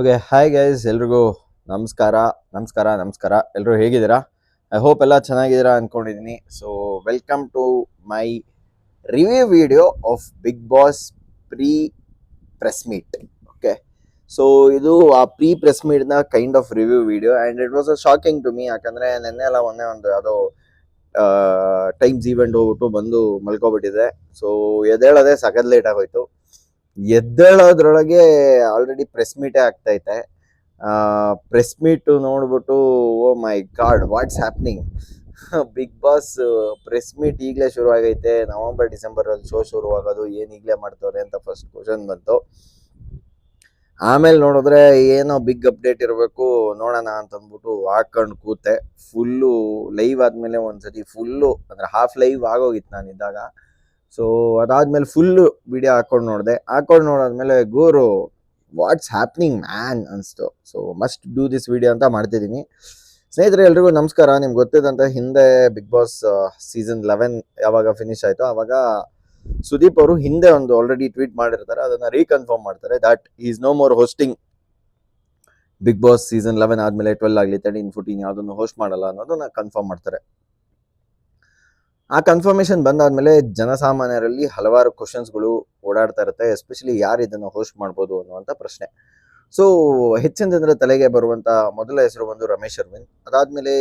Okay hi guys ಎಲ್ರಿಗೂ ನಮಸ್ಕಾರ ನಮಸ್ಕಾರ ನಮಸ್ಕಾರ. ಎಲ್ಲರೂ ಹೇಗಿದ್ದೀರಾ? ಐ ಹೋಪ್ ಎಲ್ಲ ಚೆನ್ನಾಗಿದ್ದೀರಾ ಅಂದ್ಕೊಂಡಿದ್ದೀನಿ so welcome to my review video of Bigg Boss pre press meet okay so ಇದು ಆ pre press ಮೀಟ್ನ kind of review video and it was a shocking to me ಯಾಕಂದರೆ ನೆನ್ನೆ ಎಲ್ಲ ಒಂದೇ ಒಂದು ಯಾವುದೋ ಟೈಮ್ಸ್ ಈವೆಂಟ್ ಹೋಗ್ಬಿಟ್ಟು ಬಂದು ಮಲ್ಕೊಬಿಟ್ಟಿದೆ. ಸೊ ಎದ್ದೇಳೋದೇ ಸಖತ್ ಲೇಟ್ ಆಗೋಯ್ತು. ಎದ್ದೇಳೋದ್ರೊಳಗೆ ಆಲ್ರೆಡಿ ಪ್ರೆಸ್ ಮೀಟೇ ಆಗ್ತೈತೆ. ಪ್ರೆಸ್ ಮೀಟ್ ನೋಡ್ಬಿಟ್ಟು ಓ my god what's happening big boss press meet ಈಗಲೇ ಶುರು ಆಗೈತೆ ನವಂಬರ್ ಡಿಸೆಂಬರ್ ಅಲ್ಲಿ ಶೋ ಶುರುವಾಗೋದು, ಏನು ಈಗಲೇ ಮಾಡ್ತವ್ರೆ ಅಂತ ಫಸ್ಟ್ ಕ್ವಶನ್ ಬಂತು. ಆಮೇಲೆ ನೋಡಿದ್ರೆ ಏನೋ ಬಿಗ್ ಅಪ್ಡೇಟ್ ಇರಬೇಕು, ನೋಡೋಣ ಅಂತ ಅಂದ್ಬಿಟ್ಟು ಹಾಕೊಂಡು ಕೂತೆ. ಫುಲ್ಲು ಲೈವ್ ಆದ್ಮೇಲೆ ಒಂದ್ಸತಿ ಫುಲ್ಲು ಅಂದ್ರೆ ಹಾಫ್ ಲೈವ್ ಆಗೋಗಿತ್ತು ನಾನು ಇದ್ದಾಗ ಸೊ ಅದಾದ್ಮೇಲೆ ಫುಲ್ಲು ವಿಡಿಯೋ ಹಾಕೊಂಡು ನೋಡಿದೆ. ಹಾಕೊಂಡು ನೋಡಾದ್ಮೇಲೆ, ಗೋರು ವಾಟ್ಸ್ ಹ್ಯಾಪ್ನಿಂಗ್ ಮ್ಯಾನ್ ಅನಿಸ್ತು. So must do this video ಅಂತ ಮಾಡ್ತಿದ್ದೀನಿ ಸ್ನೇಹಿತರೆ, ಎಲ್ರಿಗೂ ನಮಸ್ಕಾರ. ನಿಮ್ಗೆ ಗೊತ್ತಿದ್ದಂತೆ ಹಿಂದೆ ಬಿಗ್ ಬಾಸ್ ಸೀಸನ್ ಲೆವೆನ್ ಯಾವಾಗ ಫಿನಿಶ್ ಆಯಿತು ಆವಾಗ ಸುದೀಪ್ ಅವರು ಹಿಂದೆ ಒಂದು ಆಲ್ರೆಡಿ ಟ್ವೀಟ್ ಮಾಡಿರ್ತಾರೆ. ಅದನ್ನ ರೀಕನ್ಫರ್ಮ್ ಮಾಡ್ತಾರೆ that is no more hosting Bigg Boss season eleven ಆದಮೇಲೆ ಟ್ವೆಲ್ ಆಗಲಿ ತರ್ಟೀನ್ ಫೋರ್ಟೀನ್ ಯಾವುದನ್ನು ಹೋಸ್ಟ್ ಮಾಡಲ್ಲ ಅನ್ನೋದನ್ನ ಕನ್ಫರ್ಮ್ ಮಾಡ್ತಾರೆ. ಆ ಕನ್ಫರ್ಮೇಶನ್ ಬಂದಾದ್ಮೇಲೆ ಜನಸಾಮಾನ್ಯರಲ್ಲಿ ಹಲವಾರು ಕ್ವಶನ್ಸ್ಗಳು ಓಡಾಡ್ತಾ ಇರುತ್ತೆ ಎಸ್ಪೆಷಲಿ ಯಾರು ಇದನ್ನು ಹೋಸ್ಟ್ ಮಾಡ್ಬೋದು ಅನ್ನುವಂಥ ಪ್ರಶ್ನೆ. ಸೊ ಹೆಚ್ಚಿನ ಜನರ ತಲೆಗೆ ಬರುವಂಥ ಮೊದಲ ಹೆಸರು ಬಂದು ರಮೇಶ್ ಅರವಿಂದ್. ಅದಾದಮೇಲೆ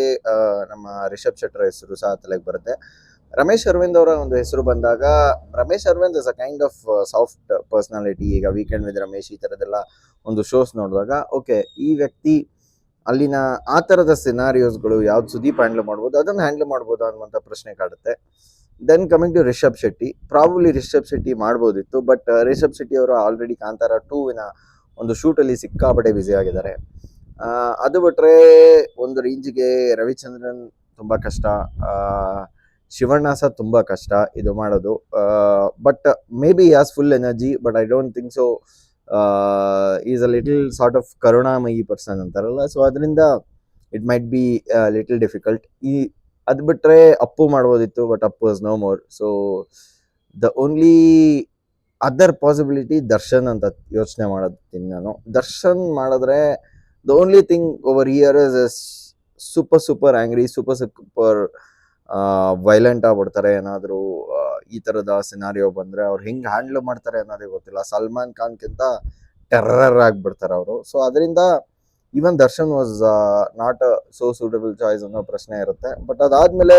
ನಮ್ಮ ರಿಷಬ್ ಶೆಟ್ಟರ್ ಹೆಸರು ಸಹ ತಲೆಗೆ ಬರುತ್ತೆ. ರಮೇಶ್ ಅರವಿಂದ್ ಅವರ ಒಂದು ಹೆಸರು ಬಂದಾಗ, Ramesh Aravind is a kind of soft personality ಈಗ ವೀಕೆಂಡ್ ವಿತ್ ರಮೇಶ್ ಈ ಥರದ್ದೆಲ್ಲ ಒಂದು ಶೋಸ್ ನೋಡಿದಾಗ ಓಕೆ ಈ ವ್ಯಕ್ತಿ ಅಲ್ಲಿನ ಆ ಥರದ ಸಿನಾರಿಯೋಸ್ಗಳು ಯಾವ್ದು ಸುದೀಪ್ ಹ್ಯಾಂಡಲ್ ಮಾಡ್ಬೋದು, ಅದನ್ನು ಹ್ಯಾಂಡಲ್ ಮಾಡ್ಬೋದು ಅನ್ನುವಂಥ ಪ್ರಶ್ನೆ ಕಾಡುತ್ತೆ. Then coming to Rishab Shetty probably Rishab Shetty ಮಾಡ್ಬೋದಿತ್ತು ಬಟ್ ರಿಷಬ್ ಶೆಟ್ಟಿ ಅವರು ಆಲ್ರೆಡಿ ಕಾಂತಾರ ಟೂವಿನ ಒಂದು ಶೂಟಲ್ಲಿ ಸಿಕ್ಕಾಪಟ್ಟೆ ಬ್ಯುಸಿ ಆಗಿದ್ದಾರೆ. ಅದು ಬಿಟ್ರೆ ಒಂದು ರೇಂಜ್ಗೆ ರವಿಚಂದ್ರನ್ ತುಂಬ ಕಷ್ಟ ಶಿವಣ್ಣ ಸಹ ತುಂಬ ಕಷ್ಟ ಇದು ಮಾಡೋದು. But maybe full energy but I don't think so is a little sort of ಕರುಣಾಮಯಿ ಪರ್ಸನ್ ಅಂತಾರಲ್ಲ. ಸೊ ಅದರಿಂದ it might be little difficult ಈ, ಅದು ಬಿಟ್ಟರೆ ಅಪ್ಪು ಮಾಡ್ಬೋದಿತ್ತು but Appu is no more so the only other possibility Darshan ಅಂತ ಯೋಚನೆ ಮಾಡೋದಕ್ಕಿಂತ ನಾನು. ದರ್ಶನ್ ಮಾಡಿದ್ರೆ the only thing over year is super super angry super super violent ಆಗ್ಬಿಡ್ತಾರೆ ಏನಾದರೂ ಈ ಥರದ ಸಿನಾರಿಯೋ ಬಂದರೆ ಅವ್ರು ಹೆಂಗೆ ಹ್ಯಾಂಡಲ್ ಮಾಡ್ತಾರೆ ಅನ್ನೋದೇ ಗೊತ್ತಿಲ್ಲ. ಸಲ್ಮಾನ್ ಖಾನ್ಗಿಂತ ಟೆರ್ರರ್ ಆಗಿಬಿಡ್ತಾರೆ ಅವರು. ಸೊ ಅದರಿಂದ even Darshan was not so suitable choice ಅನ್ನೋ ಪ್ರಶ್ನೆ ಇರುತ್ತೆ. ಬಟ್ ಅದಾದ್ಮೇಲೆ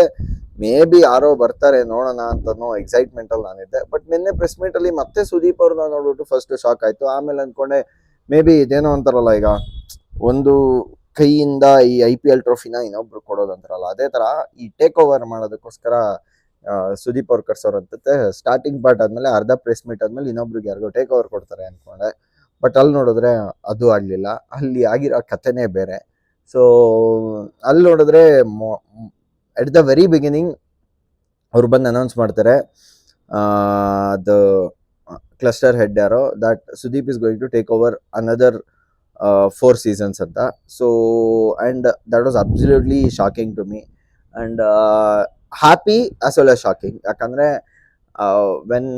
ಮೇ ಬಿ ಯಾರೋ ಬರ್ತಾರೆ ನೋಡೋಣ ಅಂತನೋ ಎಕ್ಸೈಟ್ಮೆಂಟ್ ಅಲ್ಲಿ ನಾನಿದ್ದೆ. ಬಟ್ ನಿನ್ನೆ ಪ್ರೆಸ್ ಮೀಟ್ ಅಲ್ಲಿ ಮತ್ತೆ ಸುದೀಪ್ ಅವ್ರನ್ನ ನೋಡ್ಬಿಟ್ಟು ಫಸ್ಟ್ ಶಾಕ್ ಆಯ್ತು. ಆಮೇಲೆ ಅನ್ಕೊಂಡೆ ಮೇ ಬಿ ಇದೇನೋ ಅಂತಾರಲ್ಲ ಈಗ. ಒಂದು ಕೈಯಿಂದ ಈ ಐ ಪಿ ಎಲ್ ಟ್ರೋಫಿನ ಇನ್ನೊಬ್ರು ಕೊಡೋದಂತಾರಲ್ಲ ಅದೇ ತರ ಈ ಟೇಕ್ ಓವರ್ ಮಾಡೋದಕ್ಕೋಸ್ಕರ ಸುದೀಪ್ ಅವ್ರು ಅಂತತೆ ಸ್ಟಾರ್ಟಿಂಗ್ ಪಾರ್ಟ್ ಆದ್ಮೇಲೆ ಅರ್ಧ ಪ್ರೆಸ್ ಮೀಟ್ ಆದ್ಮೇಲೆ ಇನ್ನೊಬ್ರಿಗೆ ಯಾರಿಗೋ ಟೇಕ್ ಓವರ್ ಕೊಡ್ತಾರೆ ಅನ್ಕೊಂಡೆ. ಬಟ್ ಅಲ್ಲಿ ನೋಡಿದ್ರೆ ಅದು ಆಗಲಿಲ್ಲ. ಅಲ್ಲಿ ಆಗಿರೋ ಕಥೆನೇ ಬೇರೆ. ಸೊ ಅಲ್ಲಿ ನೋಡಿದ್ರೆ ಎಟ್ ದ ವೆರಿ ಬಿಗಿನಿಂಗ್ ಅವ್ರು ಬಂದು ಅನೌನ್ಸ್ ಮಾಡ್ತಾರೆ ಅದು ಕ್ಲಸ್ಟರ್ ಹೆಡ್ ಯಾರೋ that Sudeep is going to take over another four seasons ಅಂತ so and that was absolutely shocking to me and happy as well as shocking ಯಾಕಂದರೆ when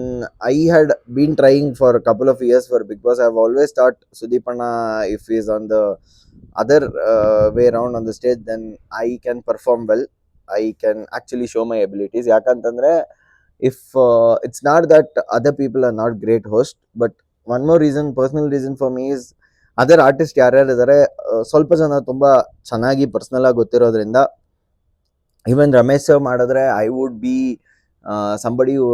I had been trying for couple of years for Bigg Boss I have always thought Sudeep ಅಣ್ಣ if is on the other way round on the stage then I can perform well I can actually show my abilities ಯಾಕಂತಂದ್ರೆ if it's not that other people are not great host but one more reason personal reason for me is other artist ಯಾರ್ಯಾರು ಇದ್ದಾರೆ ಸ್ವಲ್ಪ ಜನ ತುಂಬಾ ಚೆನ್ನಾಗಿ personal ಆಗಿ ಗೊತ್ತಿರೋದ್ರಿಂದ even Ramesh sir ಮಾಡಿದ್ರೆ I would be somebody who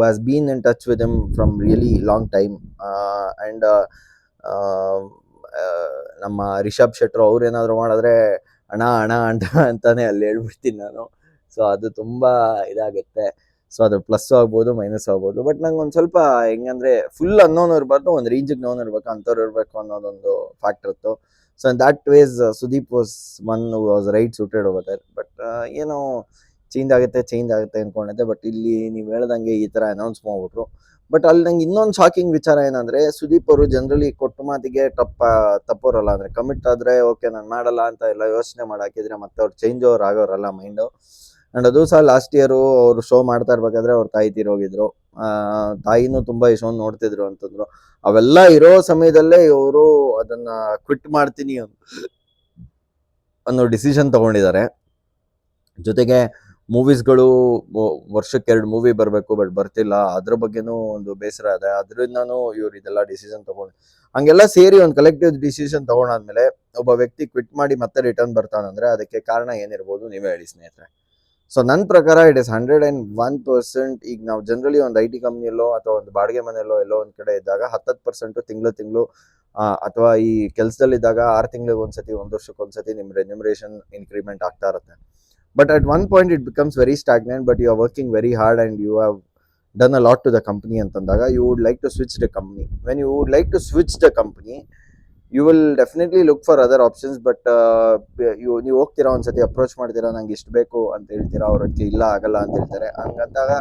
has been in touch with them from really long time and ನಮ್ಮ ರಿಷಬ್ ಶೆಟ್ರು ಅವ್ರು ಏನಾದರೂ ಮಾಡಿದ್ರೆ, ಅಣ್ಣ ಅಣ್ಣ ಅಂತ ಅಂತಾನೆ ಅಲ್ಲಿ ಹೇಳ್ಬಿಡ್ತೀನಿ ನಾನು. ಸೊ ಅದು ತುಂಬಾ ಇದಾಗುತ್ತೆ. ಸೊ ಅದು ಪ್ಲಸ್ ಆಗ್ಬೋದು ಮೈನಸ್ ಆಗ್ಬೋದು. ಬಟ್ ನಂಗೆ ಒಂದು ಸ್ವಲ್ಪ ಹೆಂಗಂದ್ರೆ ಫುಲ್ ಅನ್ನೋನ್ ಇರಬಾರ್ದು, ಒಂದು ರೇಂಜಿಗೆ ನೋನ್ ಇರಬೇಕು, ಅಂಥವ್ರು ಇರಬೇಕು ಅನ್ನೋದೊಂದು ಫ್ಯಾಕ್ಟರ್ ಇತ್ತು so that ways Sudeep was man was right suited over but ಏನೋ ಚೇಂಜ್ ಆಗುತ್ತೆ ಚೇಂಜ್ ಆಗುತ್ತೆ ಅನ್ಕೊಂಡಿದ್ದೆ. ಬಟ್ ಇಲ್ಲಿ ನೀವು ಹೇಳ್ದಂಗೆ ಈ ಥರ ಅನೌನ್ಸ್ ಮಾಡ್ಬಿಟ್ರು. ಬಟ್ ಅಲ್ಲಿ ನಂಗೆ ಇನ್ನೊಂದು ಶಾಕಿಂಗ್ ವಿಚಾರ ಏನಂದ್ರೆ ಸುದೀಪ್ ಅವರು ಜನರಲಿ ಕೊಟ್ಟ ಮಾತಿಗೆ ತಪ್ಪ, ತಪ್ಪೋರಲ್ಲ. ಅಂದ್ರೆ ಕಮಿಟ್ ಆದ್ರೆ ಓಕೆ ನಾನು ಮಾಡಲ್ಲ ಅಂತ ಎಲ್ಲ ಯೋಚನೆ ಮಾಡಾಕಿದ್ರೆ ಮತ್ತೆ ಅವ್ರು ಚೇಂಜ್ ಓವರ್ ಆಗೋರಲ್ಲ ಮೈಂಡು ಅಂಡ್ ಅದು ಸಹ ಲಾಸ್ಟ್ ಇಯರ್ ಅವರು ಶೋ ಮಾಡ್ತಾ ಇರ್ಬೇಕಾದ್ರೆ ಅವ್ರ ತಾಯಿ ತೀರೋಗಿದ್ರು ತಾಯಿನೂ ತುಂಬಾ ಈ ಶೋ ನೋಡ್ತಿದ್ರು ಅಂತಂದ್ರು. ಅವೆಲ್ಲ ಇರೋ ಸಮಯದಲ್ಲೇ ಇವರು ಅದನ್ನ ಕ್ವಿಟ್ ಮಾಡ್ತೀನಿ ಅನ್ನೋ ಡಿಸಿಷನ್ ತಗೊಂಡಿದ್ದಾರೆ. ಜೊತೆಗೆ ಮೂವೀಸ್ಗಳು ವರ್ಷಕ್ಕೆ ಎರಡು ಮೂವಿ ಬರಬೇಕು ಬಟ್ ಬರ್ತಿಲ್ಲ. ಅದ್ರ ಬಗ್ಗೆನೂ ಒಂದು ಬೇಸರ ಇದೆ. ಅದರಿಂದನೂ ಇವ್ರು ಇದೆಲ್ಲ ಡಿಸಿಷನ್ ತಗೊಂಡು, ಹಂಗೆಲ್ಲ ಸೇರಿ ಒಂದು ಕಲೆಕ್ಟಿವ್ ಡಿಸಿಷನ್ ತಗೊಂಡಾದ್ಮೇಲೆ ಒಬ್ಬ ವ್ಯಕ್ತಿ ಕ್ವಿಟ್ ಮಾಡಿ ಮತ್ತೆ ರಿಟರ್ನ್ ಬರ್ತಾನಂದ್ರೆ ಅದಕ್ಕೆ ಕಾರಣ ಏನಿರ್ಬೋದು ನೀವೇ ಹೇಳಿ ಸ್ನೇಹಿತರೆ. ಸೊ ನನ್ನ ಪ್ರಕಾರ it is hundred and one percent ಈಗ ನಾವು ಜನರಲಿ ಒಂದು ಐ ಟಿ ಕಂಪ್ನಿಯಲ್ಲೋ ಅಥವಾ ಒಂದು ಬಾಡಿಗೆ ಮನೆಯಲ್ಲೋ ಎಲ್ಲೋ ಒಂದು ಕಡೆ ಇದ್ದಾಗ ಹತ್ತತ್ತು ಪರ್ಸೆಂಟು ತಿಂಗಳು ತಿಂಗಳು ಅಥವಾ ಈ ಕೆಲಸದಲ್ಲಿದ್ದಾಗ ಆರು ತಿಂಗಳಿಗೆ ಒಂದ್ಸತಿ, ಒಂದು ವರ್ಷಕ್ಕೆ ಒಂದ್ಸತಿ ನಿಮ್ಮ ರೆನ್ಯುಮರೇಷನ್ ಇನ್ಕ್ರಿಮೆಂಟ್ ಆಗ್ತಾ ಇರುತ್ತೆ. But at one point it becomes very stagnant but you are working very hard and you have done a lot to the company ಅಂತಂದಾಗ you would like to switch the company when you would like to switch the company you will definitely look for other options but ಇವು ನೀವು ಹೋಗ್ತೀರಾ, ಒಂದ್ಸತಿ approach ಮಾಡ್ತೀರಾ, ನಂಗೆ ಇಷ್ಟು ಬೇಕು ಅಂತ ಹೇಳ್ತೀರಾ, ಅವ್ರ ಇಲ್ಲ, ಆಗಲ್ಲ ಅಂತ ಹೇಳ್ತಾರೆ. ಹಂಗಂದಾಗ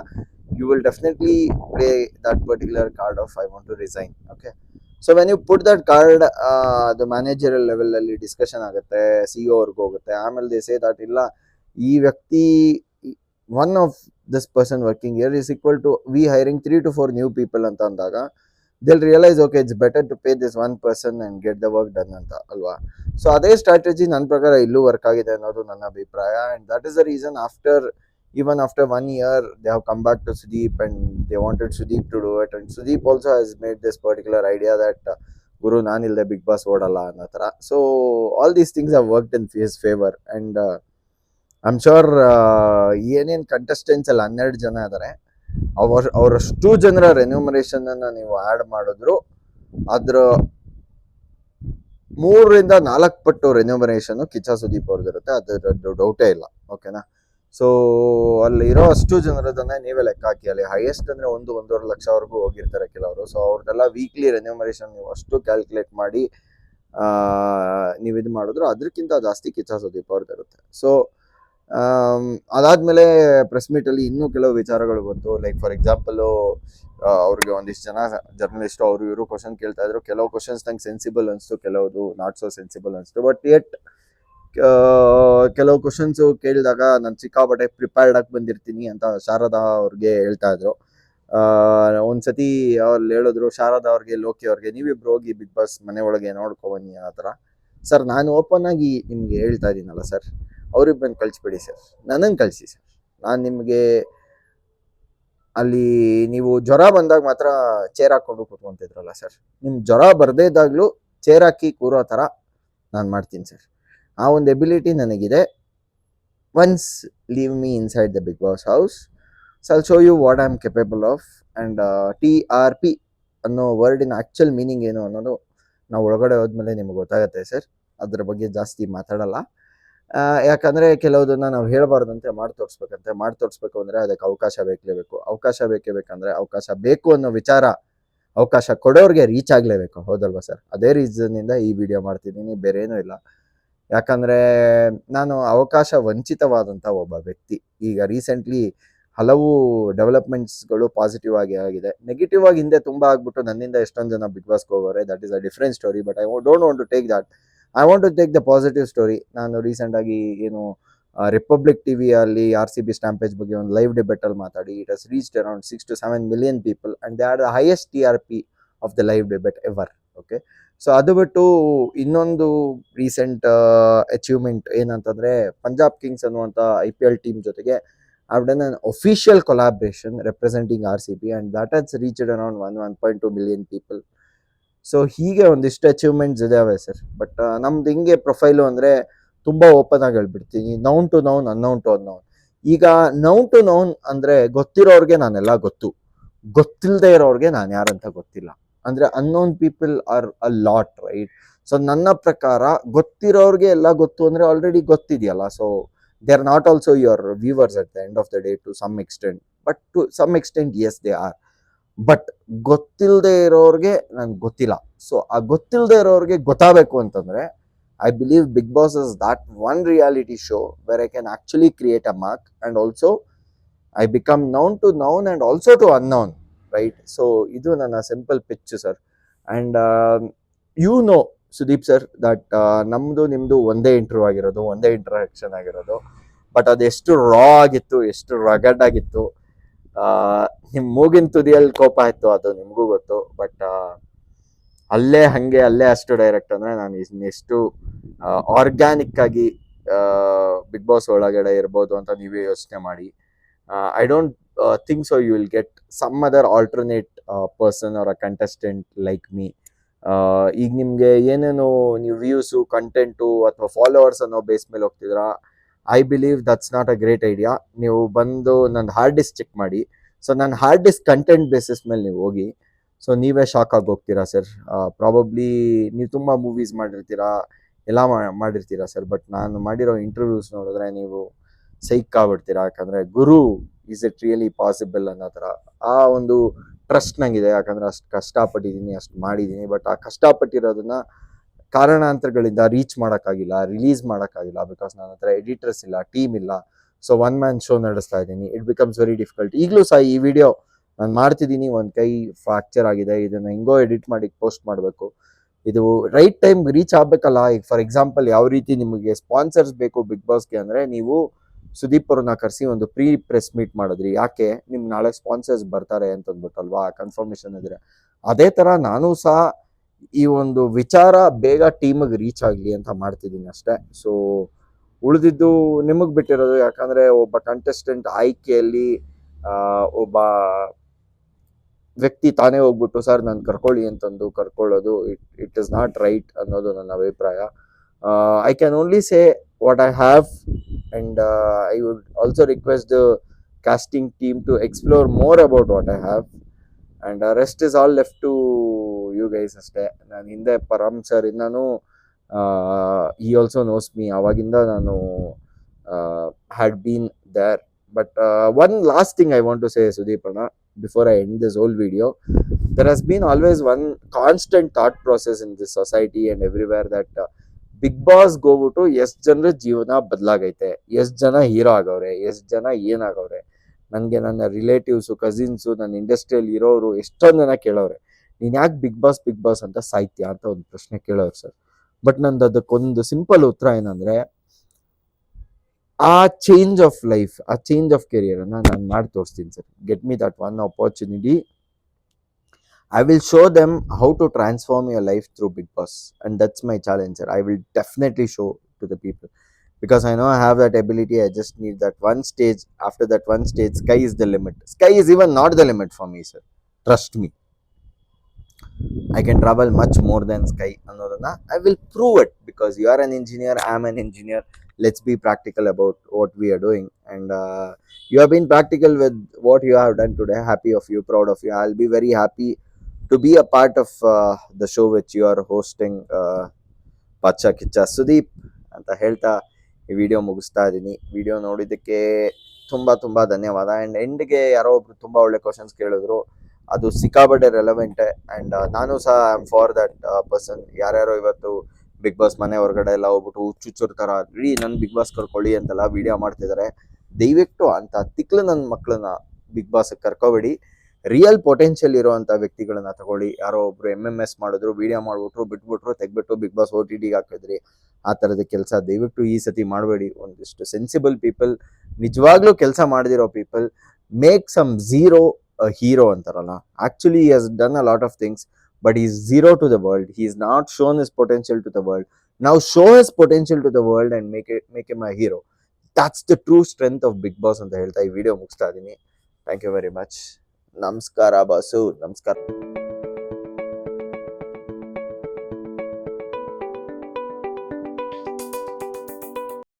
you will definitely play that particular card of I want to resign okay so when you put that card ಅದು ಮ್ಯಾನೇಜರಲ್ ಲೆವೆಲಲ್ಲಿ ಡಿಸ್ಕಷನ್ ಆಗುತ್ತೆ ಸಿ ಒ ಅವ್ರಿಗೆ ಹೋಗುತ್ತೆ, ಆಮೇಲೆ ದೇ ಸೇ ದಟ್ ಇಲ್ಲ, ಈ ವ್ಯಕ್ತಿ one of this person working year is equal to we hiring three to four new people ಅಂತ ಅಂದಾಗ they'll realise okay it's better to pay this one person and get the work done ಅಂತ, ಅಲ್ವಾ? So ಅದೇ strategy ನನ್ನ ಪ್ರಕಾರ ಇಲ್ಲೂ work ಆಗಿದೆ ಅನ್ನೋದು ನನ್ನ ಅಭಿಪ್ರಾಯ. And that is the reason after even after one year they have come back to Sudeep and they wanted Sudeep to do it and Sudeep also has made this particular idea that ಗುರು ನಾನಿಲ್ಲದೆ big boss ಓಡಲ್ಲ ಅನ್ನೋ ಥರ. So all these things have worked in his favour and I am sure ಏನೇನು contestants ಅಲ್ಲಿ ಹನ್ನೆರಡು ಜನ ಇದ್ದಾರೆ ಅವ್ರ, ಅವರಷ್ಟು ಜನರ ರೆನ್ಯೂಮರೇಷನ್ ಅನ್ನ ನೀವು ಆಡ್ ಮಾಡಿದ್ರು, ಅದ್ರ ಮೂರರಿಂದ ನಾಲ್ಕು ಪಟ್ಟು ರೆನ್ಯೂಮರೇಷನ್ ಕಿಚ್ಚ ಸುದೀಪ್ ಅವ್ರದ್ದಿರುತ್ತೆ ಅದ್ರ ಡೌಟೇ ಇಲ್ಲ ಓಕೆನಾ ಸೊ ಅಲ್ಲಿರೋ ಅಷ್ಟು ಜನರದನ್ನ ನೀವೇ ಲೆಕ್ಕ ಹಾಕಿ, ಅಲ್ಲಿ ಹೈಯೆಸ್ಟ್ ಅಂದ್ರೆ ಒಂದು, ಒಂದೂವರೆ ಲಕ್ಷವರೆಗೂ ಹೋಗಿರ್ತಾರೆ ಕೆಲವರು. ಸೊ ಅವ್ರದ್ದೆಲ್ಲ ವೀಕ್ಲಿ ರೆನ್ಯೂಮರೇಷನ್ ನೀವು ಅಷ್ಟು ಕ್ಯಾಲ್ಕುಲೇಟ್ ಮಾಡಿ ನೀವು ಇದು ಮಾಡಿದ್ರು ಅದಕ್ಕಿಂತ ಜಾಸ್ತಿ ಕಿಚ್ಚ ಸುದೀಪ್ ಅವ್ರದ್ದು ಇರುತ್ತೆ ಸೊ ಅದಾದ್ಮೇಲೆ ಪ್ರೆಸ್ ಮೀಟಲ್ಲಿ ಇನ್ನೂ ಕೆಲವು ವಿಚಾರಗಳು ಬಂತು. ಲೈಕ್ ಫಾರ್ ಎಕ್ಸಾಂಪಲ್ ಅವ್ರಿಗೆ ಒಂದಿಷ್ಟು ಜನ ಜರ್ನಲಿಸ್ಟ್ ಅವರು ಇವರು ಕ್ವಶನ್ ಕೇಳ್ತಾ ಇದ್ರು. ಕೆಲವು ಕ್ವಶನ್ಸ್ ನಂಗೆ ಸೆನ್ಸಿಬಲ್ ಅನಿಸ್ತು, ಕೆಲವುದು ನಾಟ್ ಸೊ ಸೆನ್ಸಿಬಲ್ ಅನಿಸ್ತು. ಬಟ್ ಎಟ್ ಕೆಲವು ಕ್ವಶನ್ಸ್ ಕೇಳಿದಾಗ ನಾನು ಸಿಕ್ಕಾಪಟ್ಟೆ ಪ್ರಿಪೇರ್ಡ್ ಆಗಿ ಬಂದಿರ್ತೀನಿ ಅಂತ ಶಾರದಾ ಅವ್ರಿಗೆ ಹೇಳ್ತಾ ಇದ್ರು. ಒಂದ್ಸತಿ ಅವ್ರು ಹೇಳಿದ್ರು, ಶಾರದಾ ಅವ್ರಿಗೆ, ಲೋಕಿ ಅವ್ರಿಗೆ, ನೀವಿಬ್ರು ಹೋಗಿ ಬಿಗ್ ಬಾಸ್ ಮನೆ ಒಳಗೆ ನೋಡ್ಕೊಬನ್ನಿ ಆ ಥರ. ಸರ್, ನಾನು ಓಪನ್ ಆಗಿ ನಿಮ್ಗೆ ಹೇಳ್ತಾ ಇದ್ದೀನಲ್ಲ ಸರ್. ಅವ್ರಿಬ್ಬರನ್ನ ಕಳಿಸ್ಬಿಡಿ ಸರ್. ನನಗೆ ಕಳಿಸಿ ಸರ್. ನಾನು ನಿಮಗೆ ಅಲ್ಲಿ ನೀವು ಜ್ವರ ಬಂದಾಗ ಮಾತ್ರ ಚೇರ್ ಹಾಕೊಂಡು ಕೂತ್ಕೊಂತಿದ್ರಲ್ಲ ಸರ್. ನಿಮ್ಮ ಜ್ವರ ಬರದೇ ಇದ್ದಾಗ್ಲೂ ಚೇರ್ ಹಾಕಿ ಕೂರೋ ಥರ ನಾನು ಮಾಡ್ತೀನಿ ಸರ್. ಆ ಒಂದು ಎಬಿಲಿಟಿ ನನಗಿದೆ. Once leave me inside the Bigg Boss house so I'll show you what I am capable of and T R P ಅನ್ನೋ ವರ್ಡಿನ ಆ್ಯಕ್ಚುಲ್ ಮೀನಿಂಗ್ ಏನು ಅನ್ನೋದು ನಾವು ಒಳಗಡೆ ಹೋದ್ಮೇಲೆ ನಿಮಗೆ ಗೊತ್ತಾಗುತ್ತೆ ಸರ್. ಅದ್ರ ಬಗ್ಗೆ ಜಾಸ್ತಿ ಮಾತಾಡಲ್ಲ. ಯಾಕಂದ್ರೆ ಕೆಲವುದನ್ನ ನಾವು ಹೇಳಬಾರ್ದಂತೆ ಮಾಡಿ ತೋರಿಸ್ಬೇಕಂತೆ, ಮಾಡಿ ತೋರಿಸ್ಬೇಕು ಅಂದ್ರೆ ಅದಕ್ಕೆ ಅವಕಾಶ ಬೇಕಲೇಬೇಕು ಅವಕಾಶ ಬೇಕೇ ಬೇಕಂದ್ರೆ ಅವಕಾಶ ಬೇಕು ಅನ್ನೋ ವಿಚಾರ ಅವಕಾಶ ಕೊಡೋರ್ಗೆ ರೀಚ್ ಆಗ್ಲೇಬೇಕು. ಹೌದಲ್ವಾ ಸರ್? ಅದೇ ರೀಸನ್ ಇಂದ ಈ ವಿಡಿಯೋ ಮಾಡ್ತಿದ್ದೀನಿ. ಬೇರೆ ಏನೂ ಇಲ್ಲ. ಯಾಕಂದ್ರೆ ನಾನು ಅವಕಾಶ ವಂಚಿತವಾದಂತ ಒಬ್ಬ ವ್ಯಕ್ತಿ. ಈಗ ರೀಸೆಂಟ್ಲಿ ಹಲವು ಡೆವಲಪ್ಮೆಂಟ್ಸ್ಗಳು ಪಾಸಿಟಿವ್ ಆಗಿ ಆಗಿದೆ. ನೆಗೆಟಿವ್ ಆಗಿ ಹಿಂದೆ ತುಂಬಾ ಆಗ್ಬಿಟ್ಟು ನನ್ನಿಂದ ಎಷ್ಟೊಂದು ಜನ ಬಿಗ್ ಬಾಸ್ಗೆ ಹೋಗೋರೆ. That is a different story but I don't want to take that I want to take the positive story ನಾನು ರೀಸೆಂಟ್ ಆಗಿ ಏನು ರಿಪಬ್ಲಿಕ್ ಟಿವಿಯಲ್ಲಿ ಆರ್ ಸಿ ಬಿ ಸ್ಟ್ಯಾಂಪೇಜ್ ಬಗ್ಗೆ ಒಂದು ಲೈವ್ ಡಿಬೆಟ್ ಅಲ್ಲಿ ಮಾತಾಡಿ it has reached around six to seven million people and they are the highest T R P of the live debate ever okay so ಅದು ಬಿಟ್ಟು ಇನ್ನೊಂದು ರೀಸೆಂಟ್ ಅಚೀವ್ಮೆಂಟ್ ಏನಂತಂದ್ರೆ Punjab Kings ಅನ್ನುವಂಥ I P L team ಜೊತೆಗೆ have done an done collaboration representing R C B and that has reached around one one point two million people so ಹೀಗೆ ಒಂದಿಷ್ಟು achievements ಇದಾವೆ sir but ನಮ್ದು ಹಿಂಗೆ profile ಅಂದರೆ ತುಂಬ ಓಪನ್ ಆಗಿ ಹೇಳ್ಬಿಡ್ತೀನಿ. Known to known unknown to unknown ಈಗ ನೌನ್ ಟು ನೌನ್ ಅಂದರೆ ಗೊತ್ತಿರೋರ್ಗೆ ನಾನೆಲ್ಲ ಗೊತ್ತು. ಗೊತ್ತಿಲ್ಲದೆ ಇರೋರ್ಗೆ ನಾನು ಯಾರಂತ ಗೊತ್ತಿಲ್ಲ. ಅಂದರೆ unknown people are a lot right so ನನ್ನ ಪ್ರಕಾರ ಗೊತ್ತಿರೋರ್ಗೆ ಎಲ್ಲ ಗೊತ್ತು ಅಂದರೆ already ಗೊತ್ತಿದೆಯಲ್ಲ. So they are not also your viewers at the end of the day to some extent but to some extent as they are but ಗೊತ್ತಿಲ್ಲದೆ ಇರೋರಿಗೆ ನನ್ಗೆ ಗೊತ್ತಿಲ್ಲ. ಸೊ ಆ ಗೊತ್ತಿಲ್ಲದೆ ಇರೋರಿಗೆ ಗೊತ್ತಾಗಬೇಕು ಅಂತಂದರೆ I believe Bigg Boss is that one reality show where I can actually create a mark and also I become known to known and also to unknown right so ಇದು ನನ್ನ simple pitch sir and you know Sudeep sir that ನಮ್ಮದು ನಿಮ್ಮದು ಒಂದೇ interview ಆಗಿರೋದು, ಒಂದೇ interaction ಆಗಿರೋದು. But ಅದು ಎಷ್ಟು ರಾ ಆಗಿತ್ತು, ಎಷ್ಟು ರಗಡ್ ಆಗಿತ್ತು. ಆ, ನಿಮ್ ಮೂಗಿನ ತುದಿಯಲ್ಲಿ ಕೋಪ ಇತ್ತು ಅದು ನಿಮಗೂ ಗೊತ್ತು ಬಟ್ ಅಲ್ಲೇ ಹಂಗೆ ಅಲ್ಲೇ ಅಷ್ಟು ಡೈರೆಕ್ಟ್ ಅಂದ್ರೆ ನಾನು ಇನ್ನೆಷ್ಟು ಆರ್ಗ್ಯಾನಿಕ್ ಆಗಿ ಬಿಗ್ ಬಾಸ್ ಒಳಗಡೆ ಇರ್ಬೋದು ಅಂತ ನೀವೇ ಯೋಚನೆ ಮಾಡಿ. I don't think so you will get some other alternate person or a contestant like me ಈಗ ನಿಮಗೆ ಏನೇನು ನೀವು ವ್ಯೂಸು ಕಂಟೆಂಟು ಅಥವಾ ಫಾಲೋವರ್ಸ್ ಅನ್ನೋ ಬೇಸ್ ಮೇಲೆ ಹೋಗ್ತಿದ್ರಾ I believe that's not a great idea ನೀವು ಬಂದು ನನ್ನ ಹಾರ್ಡ್ ಡಿಸ್ಕ್ ಚೆಕ್ ಮಾಡಿ. ಸೊ ನನ್ನ ಹಾರ್ಡ್ ಡಿಸ್ಕ್ ಕಂಟೆಂಟ್ ಬೇಸಿಸ್ ಮೇಲೆ ನೀವು ಹೋಗಿ. ಸೊ ನೀವೇ ಶಾಕ್ ಆಗಿ ಹೋಗ್ತೀರಾ ಸರ್ ಪ್ರಾಬಬ್ಲಿ ನೀವು ತುಂಬ ಮೂವೀಸ್ ಮಾಡಿರ್ತೀರಾ, ಎಲ್ಲ ಮಾಡಿರ್ತೀರಾ ಸರ್ ಬಟ್ ನಾನು ಮಾಡಿರೋ ಇಂಟರ್ವ್ಯೂಸ್ ನೋಡಿದ್ರೆ ನೀವು ಸೈಕ್ ಆಗ್ಬಿಡ್ತೀರಾ? ಯಾಕಂದ್ರೆ ಗುರು ಈಸ್ ಇಟ್ ರಿಯಲಿ ಪಾಸಿಬಲ್ ಅನ್ನೋ ಥರ. ಆ ಒಂದು ಟ್ರಸ್ಟ್ ನಂಗಿದೆ. ಯಾಕಂದರೆ ಅಷ್ಟು ಕಷ್ಟಪಟ್ಟಿದ್ದೀನಿ, ಅಷ್ಟು ಮಾಡಿದ್ದೀನಿ. ಬಟ್ ಆ ಕಷ್ಟಪಟ್ಟಿರೋದನ್ನ ಕಾರಣಾಂತರಗಳಿಂದ ರೀಚ್ ಮಾಡೋಕ್ಕಾಗಿಲ್ಲ ರಿಲೀಸ್ ಮಾಡೋಕ್ಕಾಗಿಲ್ಲ ಬಿಕಾಸ್ ನನ್ನ ಹತ್ರ ಎಡಿಟರ್ಸ್ ಇಲ್ಲ ಟೀಮ್ ಇಲ್ಲ. ಸೊ ಒನ್ ಮ್ಯಾನ್ ಶೋ ನಡೆಸ್ತಾ ಇದ್ದೀನಿ. ಇಟ್ ಬಿಕಮ್ಸ್ ವೆರಿ ಡಿಫಿಕಲ್ಟ್ ಈಗಲೂ ಸಹ ಈ ವಿಡಿಯೋ ನಾನು ಮಾಡ್ತಿದ್ದೀನಿ. ಒಂದು ಕೈ ಫ್ರಾಕ್ಚರ್ ಆಗಿದೆ. ಇದನ್ನು ಹೆಂಗೋ ಎಡಿಟ್ ಮಾಡಿ ಪೋಸ್ಟ್ ಮಾಡಬೇಕು. ಇದು ರೈಟ್ ಟೈಮ್ ರೀಚ್ ಆಗಬೇಕಲ್ಲ. ಈಗ ಫಾರ್ ಎಕ್ಸಾಂಪಲ್ ಯಾವ ರೀತಿ ನಿಮಗೆ ಸ್ಪಾನ್ಸರ್ಸ್ ಬೇಕು ಬಿಗ್ ಬಾಸ್ಗೆ ಅಂದರೆ ನೀವು ಸುದೀಪ್ ಅವ್ರನ್ನ ಕರೆಸಿ ಒಂದು ಪ್ರೀ ಪ್ರೆಸ್ ಮೀಟ್ ಮಾಡಿದ್ರಿ. ಯಾಕೆ? ನಿಮ್ಗೆ ನಾಳೆ ಸ್ಪಾನ್ಸರ್ಸ್ ಬರ್ತಾರೆ ಅಂತ ಕನ್ಫರ್ಮೇಷನ್ ಕನ್ಫರ್ಮೇಶನ್ ಇದ್ರೆ. ಅದೇ ತರ ನಾನು ಸಹ ಈ ಒಂದು ವಿಚಾರ ಬೇಗ ಟೀಮಿಗೆ ರೀಚ್ ಆಗಲಿ ಅಂತ ಮಾಡ್ತಿದ್ದೀನಿ ಅಷ್ಟೇ. ಸೊ ಉಳಿದಿದ್ದು ನಿಮಗೆ ಬಿಟ್ಟಿರೋದು, ಯಾಕಂದ್ರೆ ಒಬ್ಬ ಕಂಟೆಸ್ಟೆಂಟ್ ಆಯ್ಕೆಯಲ್ಲಿ ಒಬ್ಬ ವ್ಯಕ್ತಿ ತಾನೇ ಹೋಗ್ಬಿಟ್ಟು, ಸರ್, ನಾನು ಕರ್ಕೊಳ್ಳಿ ಅಂತಂದು ಕರ್ಕೊಳ್ಳೋದು it it is not right ಅನ್ನೋದು ನನ್ನ ಅಭಿಪ್ರಾಯ. I can only say what I have and I would also request the casting team to explore more about what I have and rest is all left to you guys ಅಷ್ಟೇ. ನಾನು ಹಿಂದೆ Param sir ಇಂದಾನು ಈ also knows me ಅವಾಗಿಂದ ನಾನು had been there but one last thing I want to say Sudeep before I end this old video there has been always one constant thought process in this society and everywhere that Bigg Boss ಹೋಗ್ಬಿಟ್ಟು ಎಷ್ಟು ಜನರ ಜೀವನ ಬದಲಾಗೈತೆ. ಎಷ್ಟು ಜನ hero ಆಗವ್ರೆ. ಎಷ್ಟು ಜನ ಏನಾಗವ್ರೆ. ನನಗೆ ನನ್ನ ರಿಲೇಟಿವ್ಸು ಕಸಿನ್ಸು ನನ್ನ ಇಂಡಸ್ಟ್ರಿಯಲ್ಲಿ ಇರೋರು ಎಷ್ಟೊಂದು ಜನ ಕೇಳೋರೆ ನೀನು ಯಾಕೆ ಬಿಗ್ ಬಾಸ್ ಬಿಗ್ ಬಾಸ್ ಅಂತ ಸಾಹಿತ್ಯ ಅಂತ ಒಂದು ಪ್ರಶ್ನೆ ಕೇಳೋರು ಸರ್ ಬಟ್ ನಂದು ಅದಕ್ಕೊಂದು ಸಿಂಪಲ್ ಉತ್ತರ ಏನಂದ್ರೆ ಆ ಚೇಂಜ್ ಆಫ್ ಲೈಫ್ ಆ ಚೇಂಜ್ ಆಫ್ ಕೆರಿಯರ್ ಅನ್ನ ನಾನು ಮಾಡಿ ತೋರಿಸ್ತೀನಿ sir get me that one opportunity I will show them how to transform your life through Big Boss. And that's my challenge, sir. I will definitely show to the people. Because I know I have that ability. I just need that one stage. After that one stage, sky is the limit. Sky is even not the limit for me, sir. Trust me. I can travel much more than sky. ಅನ್ನೋದನ್ನ prove it because you are an engineer, I am an engineer. Let's be practical about what we are doing. And uh, you have been practical with what you have done today. Happy of you, proud of you. I'll be very happy to be a part of uh, the show which you are hosting uh, ಪಚ್ಚ ಕಿಚ್ಚ ಸುದೀಪ್ ಅಂತ ಹೇಳ್ತಾ ಈ video ಮುಗಿಸ್ತಾ ಇದ್ದೀನಿ video ನೋಡಿದ್ದಕ್ಕೆ ತುಂಬ ತುಂಬ ಧನ್ಯವಾದ ಆ್ಯಂಡ್ ಎಂಡ್ಗೆ ಯಾರೋ ಒಬ್ರು ತುಂಬ ಒಳ್ಳೆ ಕ್ವಶನ್ಸ್ ಕೇಳಿದ್ರು ಅದು ಸಿಕ್ಕಾಬಟ್ಟೆ ರೆಲವೆಂಟೆ ಆ್ಯಂಡ್ ನಾನು ಸಹ I am for that person ಯಾರ್ಯಾರೋ ಇವತ್ತು ಬಿಗ್ ಬಾಸ್ ಮನೆ ಹೊರಗಡೆ ಎಲ್ಲ ಹೋಗ್ಬಿಟ್ಟು ಹುಚ್ಚುಚ್ಚುರ್ ಥರ ಇಡೀ ನನ್ನ ಬಿಗ್ ಬಾಸ್ ಕರ್ಕೊಳ್ಳಿ ಅಂತೆಲ್ಲ ವಿಡಿಯೋ ಮಾಡ್ತಿದ್ದಾರೆ ದಯವಿಟ್ಟು ಅಂತ ತಿಕ್ಲು ನನ್ನ ಮಕ್ಕಳನ್ನ ಬಿಗ್ ಬಾಸ್ ಕರ್ಕೋಬೇಡಿ. ರಿಯಲ್ ಪೊಟೆನ್ಷಿಯಲ್ ಇರುವಂತ ವ್ಯಕ್ತಿಗಳನ್ನ ತಗೊಳ್ಳಿ. ಯಾರೋ ಒಬ್ರು ಎಂ ಎಂ ಎಸ್ ಮಾಡಿದ್ರು ವಿಡಿಯೋ ಮಾಡ್ಬಿಟ್ರು, ಬಿಟ್ಬಿಟ್ರು ತೆಗ್ಬಿಟ್ಟು ಬಿಗ್ ಬಾಸ್ ಓ ಟಿ ಟಿಗೆ ಹಾಕಿದ್ರಿ, ಆ ಥರದ ಕೆಲಸ ದಯವಿಟ್ಟು ಈ ಸತಿ ಮಾಡಬೇಡಿ. ಒಂದಿಷ್ಟು ಸೆನ್ಸಿಬಲ್ ಪೀಪಲ್ ನಿಜವಾಗ್ಲೂ ಕೆಲಸ ಮಾಡದಿರೋ people make some zero hero ಅಂತಾರಲ್ಲ. ಆಕ್ಚುಲಿ ಹಸ್ done a lot of things but is zero to the world he is not shown is potential to the world ನಾವು show is potential to the world and make it make M a hero that's the true strength of big boss ಅಂತ ಹೇಳ್ತಾ ಈ video ಮುಗಿಸ್ತಾ ಇದ್ದೀನಿ thank you very much ನಮಸ್ಕಾರ, boss. ನಮಸ್ಕಾರ.